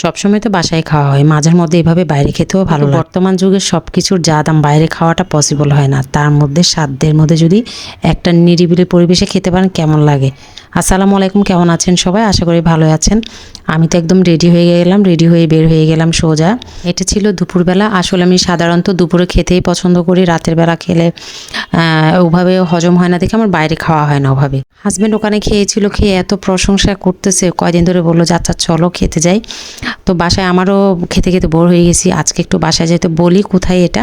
সবসময় তো বাসায় খাওয়া হয়। মাঝের মধ্যে এভাবে বাইরে খেতেও ভালো লাগে। বর্তমান যুগে সব কিছুর যা দাম বাইরে খাওয়াটা পসিবল হয় না। তার মধ্যে সাধ্যের মধ্যে যদি একটা নিরিবিলি পরিবেশে খেতে পারেন কেমন লাগে? আসসালামু আলাইকুম, কেমন আছেন সবাই? আশা করি ভালো আছেন। আমি তো একদম রেডি হয়ে গেলাম রেডি হয়ে বের হয়ে গেলাম সোজা। এটা ছিল দুপুরবেলা। আসলে আমি সাধারণত দুপুরে খেতেই পছন্দ করি, রাতের বেলা খেলে ওভাবে হজম হয় না, দেখে আমার বাইরে খাওয়া হয় না ওভাবে। হাজব্যান্ড ওখানে খেয়েছিল, খেয়ে এত প্রশংসা করতেছে, কয়দিন ধরে বলল, যে আচ্ছা চলো, খেতে যাই। তো বাসায় আমারও খেতে খেতে বোর হয়ে গেছি। আজকে একটু বাসায় যেতে বলি, কোথায় এটা?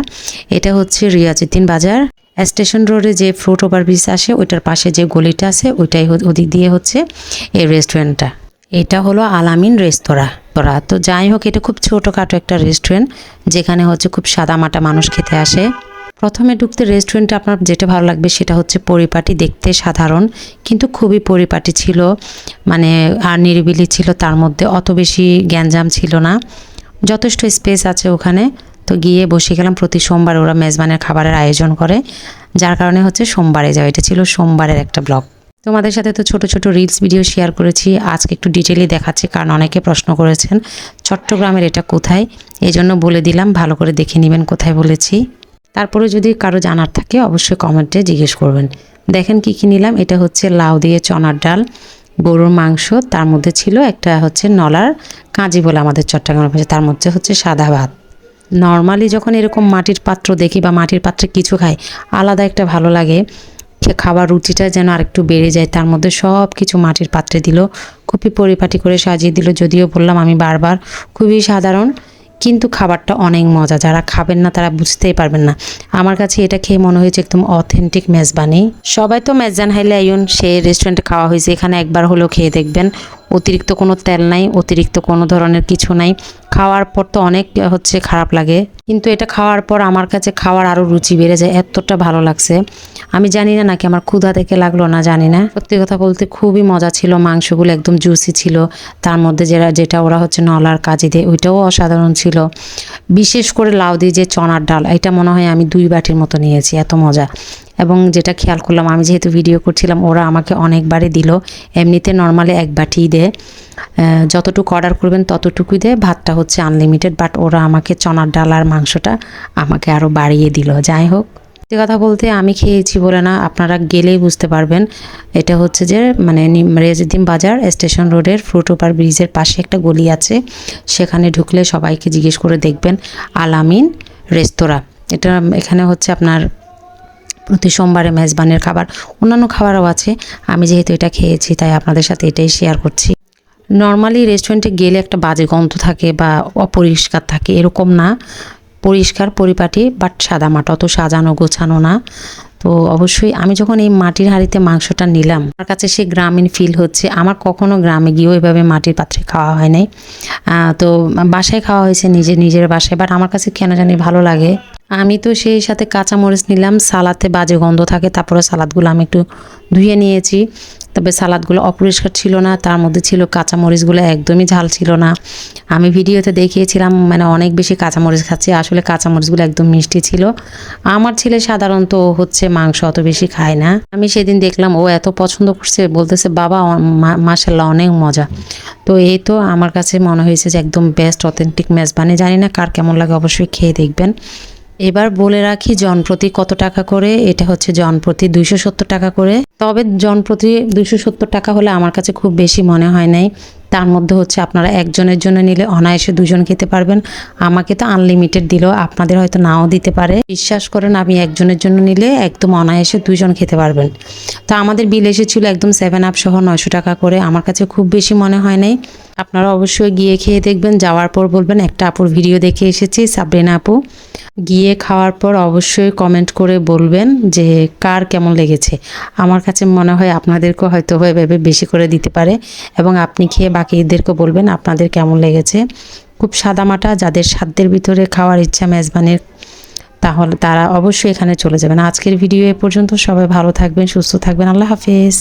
এটা হচ্ছে রিয়াজুদ্দিন বাজার। স্টেশন রোডে যে ফ্রুট ওভার ব্রিজ আসে, ওইটার পাশে যে গলিটা আছে, ওইটাই ওদিক দিয়ে হচ্ছে এই রেস্টুরেন্টটা। এটা হলো আলামিন রেস্তোরাঁ। তোরা তো যাই হোক, এটা খুব ছোটোখাটো একটা রেস্টুরেন্ট, যেখানে হচ্ছে খুব সাদামাটা মানুষ খেতে আসে। প্রথমে ঢুকতে রেস্টুরেন্টে আপনার যেটা ভালো লাগবে সেটা হচ্ছে পরিপাটি, দেখতে সাধারণ, কিন্তু খুবই পরিপাটি ছিল মানে আর নিরিবিলি ছিল তার মধ্যে, অত বেশি গ্যাঞ্জাম ছিল না। যথেষ্ট স্পেস আছে ওখানে। তো গিয়ে বসে গেলাম প্রতি সোমবার ওরা মেজবানের খাবারের আয়োজন করে, যার কারণে হচ্ছে সোমবারে যাওয়া। এটা ছিল সোমবারের একটা ব্লগ। তোমাদের সাথে তো ছোট ছোট রিলস ভিডিও শেয়ার করেছি, আজকে একটু ডিটেলি দেখাচ্ছি, কারণ অনেকে প্রশ্ন করেছেন, চট্টগ্রামের এটা কোথায়? এই জন্য বলে দিলাম, ভালো করে দেখে নেবেন কোথায় বলেছি। তারপরে যদি কারও জানার থাকে, অবশ্যই কমেন্টে জিজ্ঞেস করবেন। দেখেন কি কি নিলাম, এটা হচ্ছে লাউ দিয়ে চনার ডাল, গরুর মাংস, তার মধ্যে ছিল একটা হচ্ছে নলার কাঁজি বলে আমাদের চট্টগ্রামের ভাষায়, তার মধ্যে হচ্ছে সাদা ভাত। নর্মালি যখন এরকম মাটির পাত্র দেখি বা মাটির পাত্রে কিছু খাই, আলাদা একটা ভালো লাগে। খাবার রুচিটা যেন আরেকটু বেড়ে যায়, তার মধ্যে সব কিছু মাটির পাত্রে দিল, খুবই পরিপাটি করে সাজিয়ে দিল। যদিও বললাম আমি বারবার, খুবই সাধারণ, কিন্তু খাবারটা অনেক মজা। যারা খাবেন না তারা বুঝতেই পারবেন না। আমার কাছে এটা খেয়ে মনে হয়েছে একদম অথেন্টিক মেজবানি। সবাই তো মেজান হাইলে আইন সে রেস্টুরেন্টে খাওয়া হয়েছে। এখানে একবার হলেও খেয়ে দেখবেন। অতিরিক্ত কোনো তেল নাই, অতিরিক্ত কোনো ধরনের কিছু নাই। খাওয়ার পর তো অনেক হচ্ছে খারাপ লাগে। কিন্তু এটা খাওয়ার পর আমার কাছে খাওয়ার আরও রুচি বেড়ে যায়, এতটা ভালো লাগছে। আমি জানি না নাকি আমার ক্ষুধা থেকে লাগল না, জানি না। সত্যি কথা বলতে খুবই মজা ছিল, মাংসগুলো একদম জুসি ছিল। তার মধ্যে যেটা যেটা ওরা হচ্ছে নলার কাজি দেয়, ওইটাও অসাধারণ ছিল। বিশেষ করে লাউ দিয়ে যে চনার ডাল, এটা মনে হয় আমি দুই বাটির মতো নিয়েছি, এত মজা। এবং যেটা খেয়াল করলাম, আমি যেহেতু ভিডিও করছিলাম, ওরা আমাকে অনেকবারই দিল। এমনিতে নর্মালি এক বাটি দেয়। যতটুকু অর্ডার করবেন ততটুকুই দেয়। ভাতটা হচ্ছে আনলিমিটেড বাট ওরা আমাকে চনার ডাল আর মাংসটা আমাকে আরও বাড়িয়ে দিল। যাই হোক, সত্যি কথা বলতে আমি খেয়েছি বলে না, আপনারা গেলেই বুঝতে পারবেন। এটা হচ্ছে যে মানে রেজিদ্দিন বাজার, স্টেশন রোডের ফ্রুট ওভার ব্রিজের পাশে একটা গলি আছে। সেখানে ঢুকলে সবাইকে জিজ্ঞেস করে দেখবেন আলামিন রেস্তোরাঁ। এটা, এখানে হচ্ছে আপনার প্রতি সোমবারে মেজবানের খাবার, অন্যান্য খাবারও আছে। আমি যেহেতু এটা খেয়েছি, তাই আপনাদের সাথে এটাই শেয়ার করছি। নর্মালি রেস্টুরেন্টে গেলে একটা বাজে গন্ধ থাকে বা অপরিষ্কার থাকে, এরকম না। পরিষ্কার, পরিপাটি বাট সাদা মাটা অত সাজানো, গোছানো না। তো অবশ্যই আমি যখন এই মাটির হাঁড়িতে মাংসটা নিলাম, আমার কাছে সে গ্রামীণ ফিল হচ্ছে। আমার কখনো গ্রামে গিয়েও এভাবে মাটির পাত্রে খাওয়া হয় নাই। তো বাসায় খাওয়া হয়েছে নিজের নিজের বাসায় বাট আমার কাছে কেন জানি ভালো লাগে। আমি তো সেই সাথে কাঁচামরিচ নিলাম, সালাতে বাজে গন্ধ থাকে, তারপরে সালাদগুলো আমি একটু ধুয়ে নিয়েছি। তবে সালাদগুলো অপরিষ্কার ছিল না, তার মধ্যে ছিল কাঁচামরিচগুলো, একদমই ঝাল ছিল না। আমি ভিডিওতে দেখিয়েছিলাম মানে অনেক বেশি কাঁচামরিচ খাচ্ছি, আসলে কাঁচামরিচগুলো একদম মিষ্টি ছিল। আমার ছেলে সাধারণত হচ্ছে মাংস অত বেশি খায় না। আমি সেদিন দেখলাম, ও এত পছন্দ করছে, বলতেছে, বাবা মাসাল্লাহ অনেক মজা। তো এই তো আমার কাছে মনে হয়েছে যে একদম বেস্ট অথেন্টিক মেজবানি। জানি না কার কেমন লাগে, অবশ্যই খেয়ে দেখবেন। এবার বলে রাখি, জনপ্রতি কত টাকা করে? এটা হচ্ছে জনপ্রতি দুইশো সত্তর টাকা করে। তবে জনপ্রতি দুইশো সত্তর টাকা হলে আমার কাছে খুব বেশি মনে হয় নাই। তার মধ্যে হচ্ছে আপনারা একজনের জন্য নিলে অনায়াসে দুজন খেতে পারবেন। আমাকে তো আনলিমিটেড দিল আপনাদের হয়তো নাও দিতে পারে। বিশ্বাস করেন, আমি একজনের জন্য নিলে একদম অনায়াসে দুজন খেতে পারবেন। তো আমাদের বিল এসেছিল একদম সেভেন আপ সহ নয়শো টাকা করে। আমার কাছে খুব বেশি মনে হয় নাই। আপনারা অবশ্যই গিয়ে খেয়ে দেখবেন। যাওয়ার পর বলবেন, একটা আপুর ভিডিও দেখে এসেছি, সাবরিনা আপু। গিয়ে খাওয়ার পর অবশ্যই কমেন্ট করে বলবেন যে, কার কেমন লেগেছে? আমার কাছে মনে হয় আপনাদেরকেও হয়তো হয়ে ভেবে বেশি করে দিতে পারে। এবং আপনি খেয়ে বাকিদেরকে বলবেন আপনাদের কেমন লেগেছে। খুব সাদামাটা, যাদের সাধ্যের ভিতরে খাওয়ার ইচ্ছা মেজবানের, তাহলে তারা অবশ্যই এখানে চলে যাবেন। আজকের ভিডিও এ পর্যন্ত সবাই ভালো থাকবেন, সুস্থ থাকবেন। আল্লাহ হাফেজ।